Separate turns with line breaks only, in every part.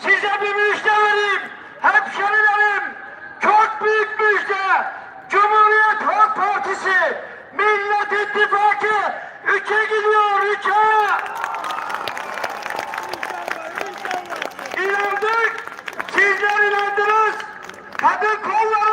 size bir müjde vereyim. Hemşerilerim, çok büyük müjde. Cumhuriyet Halk Partisi, Millet İttifakı üçe gidiyor, üçe. İnandık, sizler inandınız. Kadın kollarımız,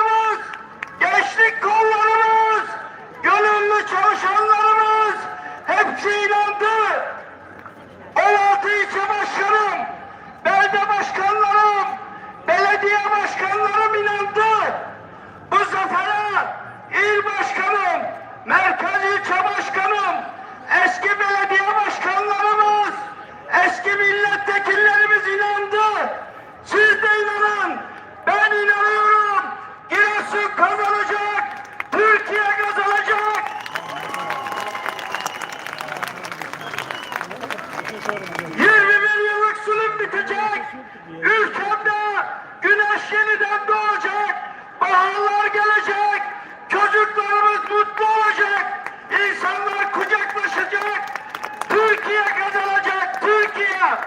21 yıllık zulüm bitecek. Ülkemde güneş yeniden doğacak. Baharlar gelecek. Çocuklarımız mutlu olacak. İnsanlar kucaklaşacak. Türkiye kazanacak. Türkiye.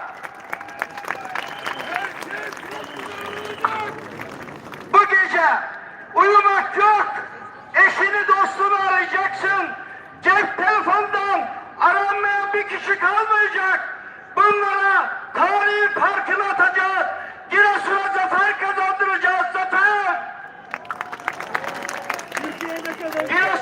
Bu gece uyumak yok. Eşini dostunu arayacaksın. Cep telefondan aranmayan bir kişi kalmayacak. Bunlara tarihin farkını atacağız. Giresun'a zafer kazandıracağız. Zafer. Giresun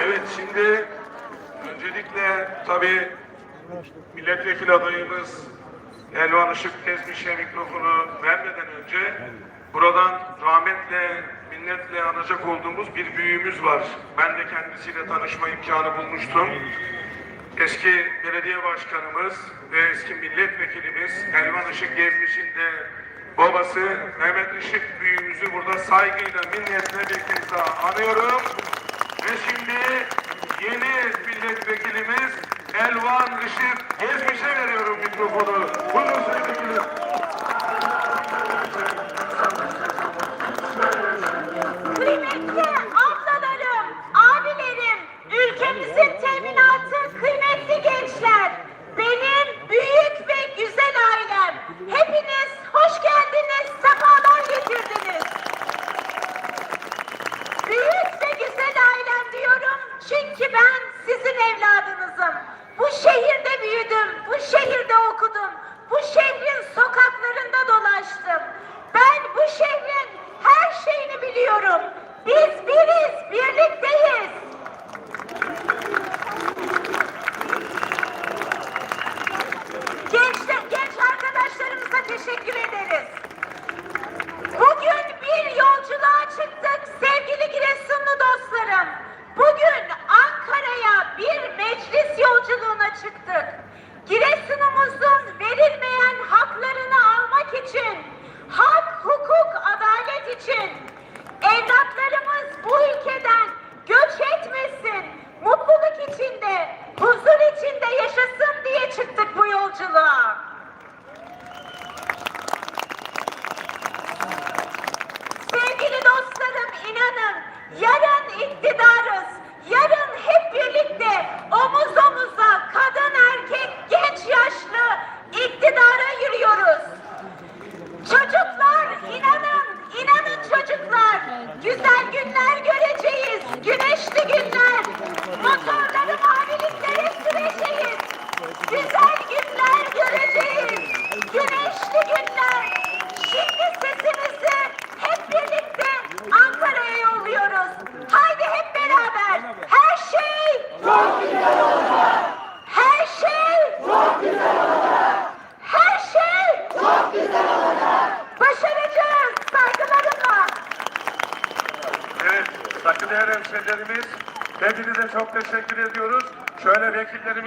Evet şimdi öncelikle tabii milletvekili adayımız Elvan Işık Tezmiş'e mikrofonu vermeden önce buradan rahmetle, minnetle anacak olduğumuz bir büyüğümüz var. Ben de kendisiyle tanışma imkanı bulmuştum. Eski belediye başkanımız ve eski milletvekilimiz Elvan Işık Gezmiş'in de babası Mehmet Işık büyüğümüzü burada saygıyla, minnetle bir kez daha anıyorum. Ve şimdi yeni milletvekilimiz Elvan Işık Gezmiş'e veriyorum mikrofonu.
Biliyorum. Biz biriz, birlikteyiz. Genç, genç arkadaşlarımıza teşekkür ederiz. Bugün bir yolculuğa çıktık sevgili Giresunlu dostlarım. Bugün Ankara'ya bir meclis yolculuğuna çıktık. Giresunumuzun verilmeyen haklarını almak için, hak, hukuk, adalet için çıktık bu
saygıdeğer hemşehrilerimiz, hepinize çok teşekkür ediyoruz. Şöyle vekillerimiz